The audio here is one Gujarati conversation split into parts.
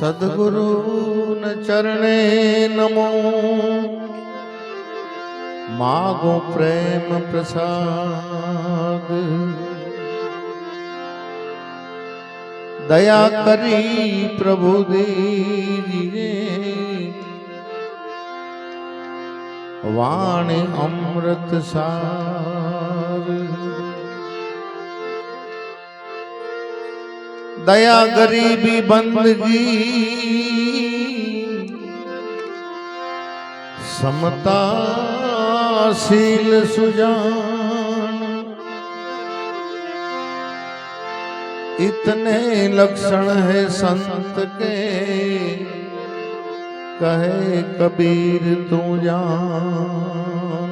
સદગુરુ ચરણે નમો માગો પ્રેમ પ્રસાદ દયા કરી પ્રભુ દેવીએ વાણી અમૃત સાર દયા ગરીબી બંદગી સમતા શીલ સુજાન इतने लक्षण है संत के कहे कबीर तू जान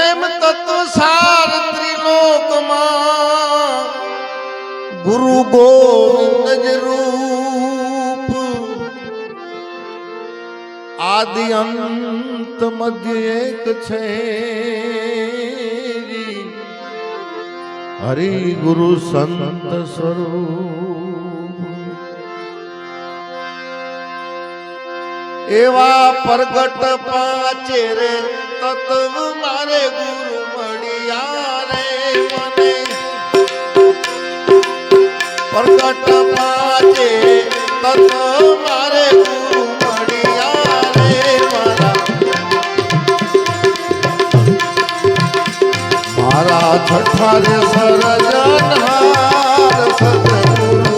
એમ તત્વ સાર ગુરુ ગોવિંદ રૂપ. આદિ અંત મધ્ય એક છે. હરિ ગુરુ સંત સ્વરૂપ. એવા પ્રગટ પાંચે રે તત્વ મારે ગુરુ પ્રગટ પાંચે તત્વ મારે મારા. મારા છઠ્ઠા રે સરજનહાર સદગુરુ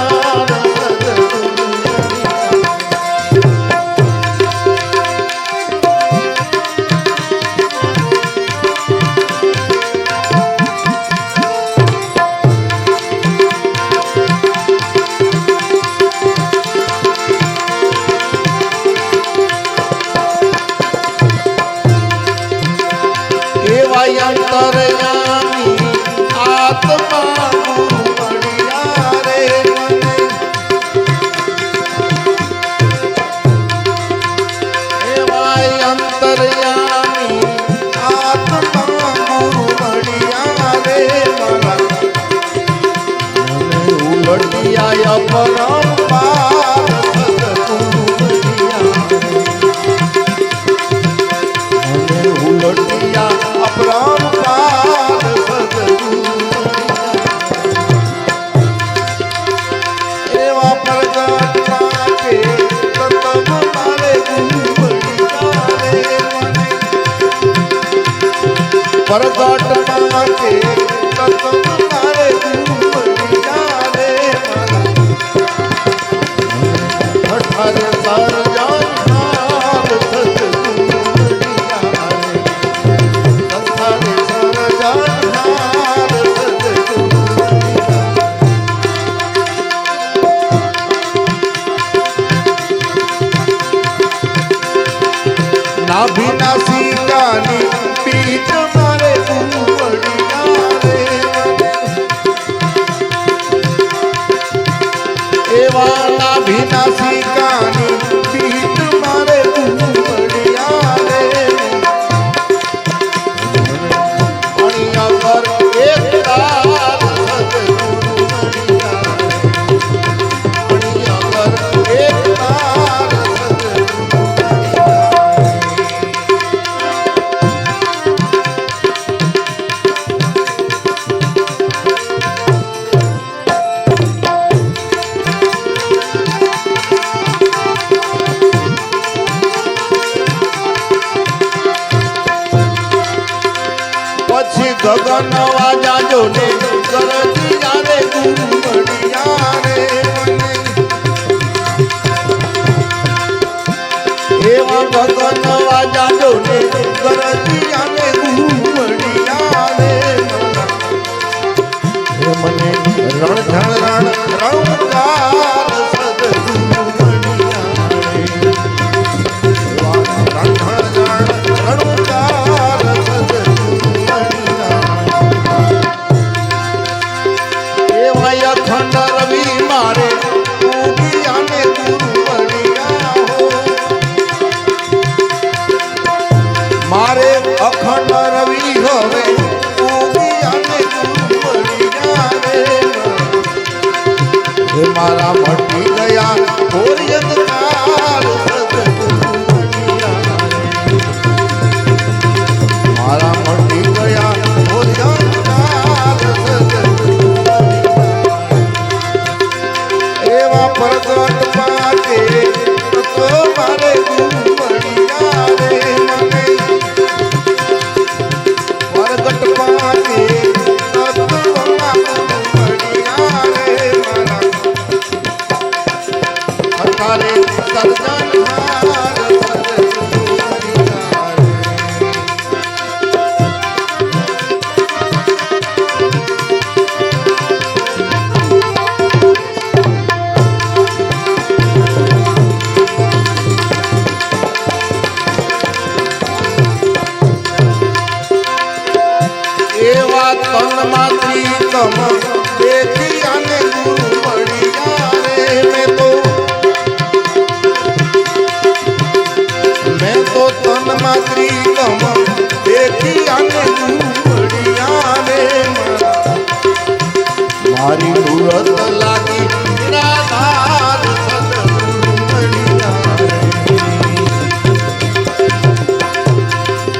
અંતરયામી આત્મા ભગવાન ગયા હોય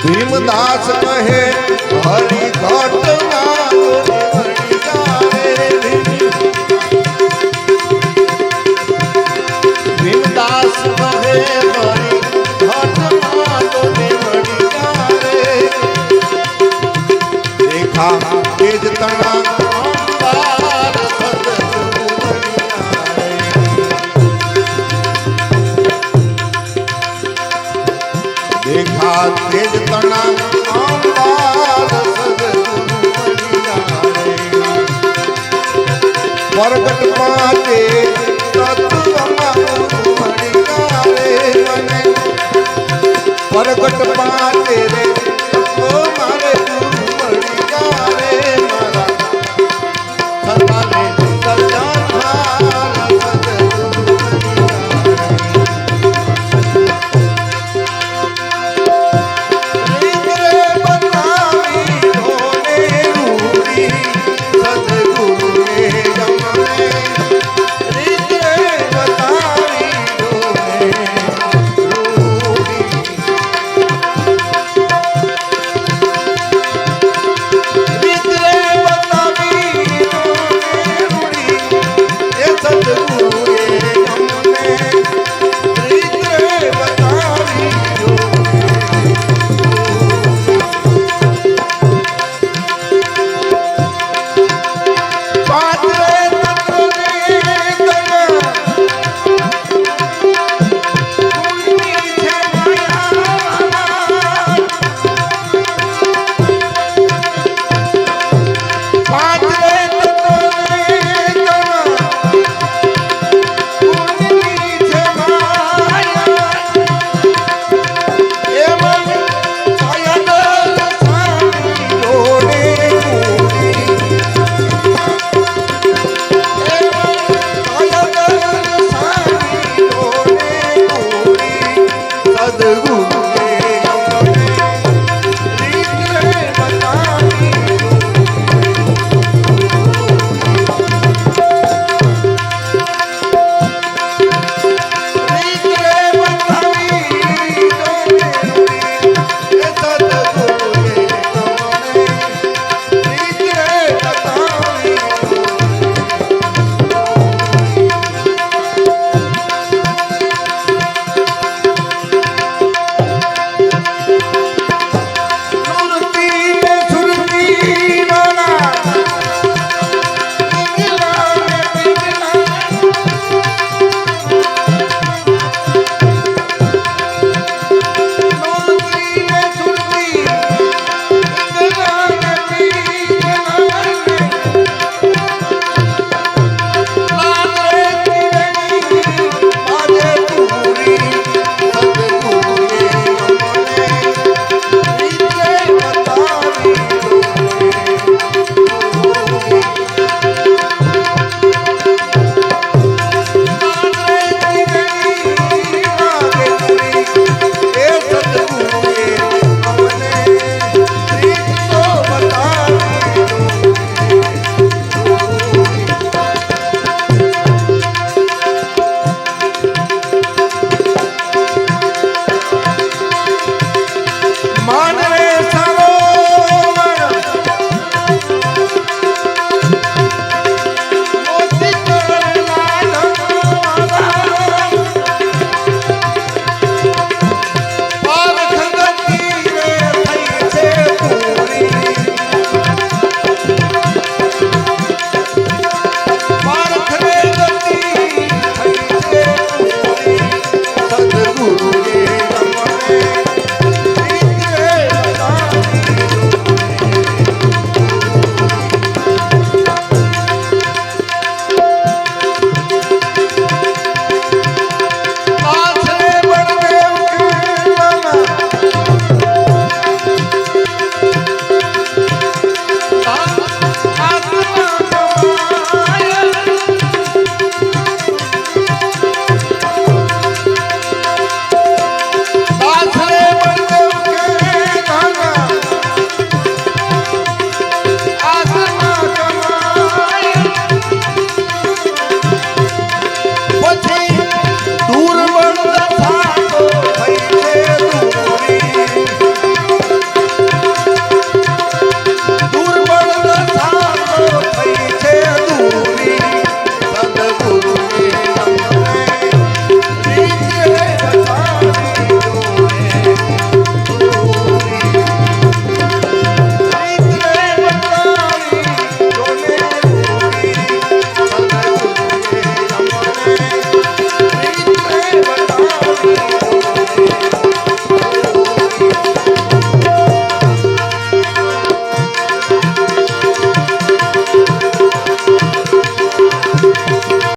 ભીમદાસ કહે હરી ઘટ ભીમદાસ કહે હરી તણા આ તેજ તણા અંબાર પ્રગટ પાતે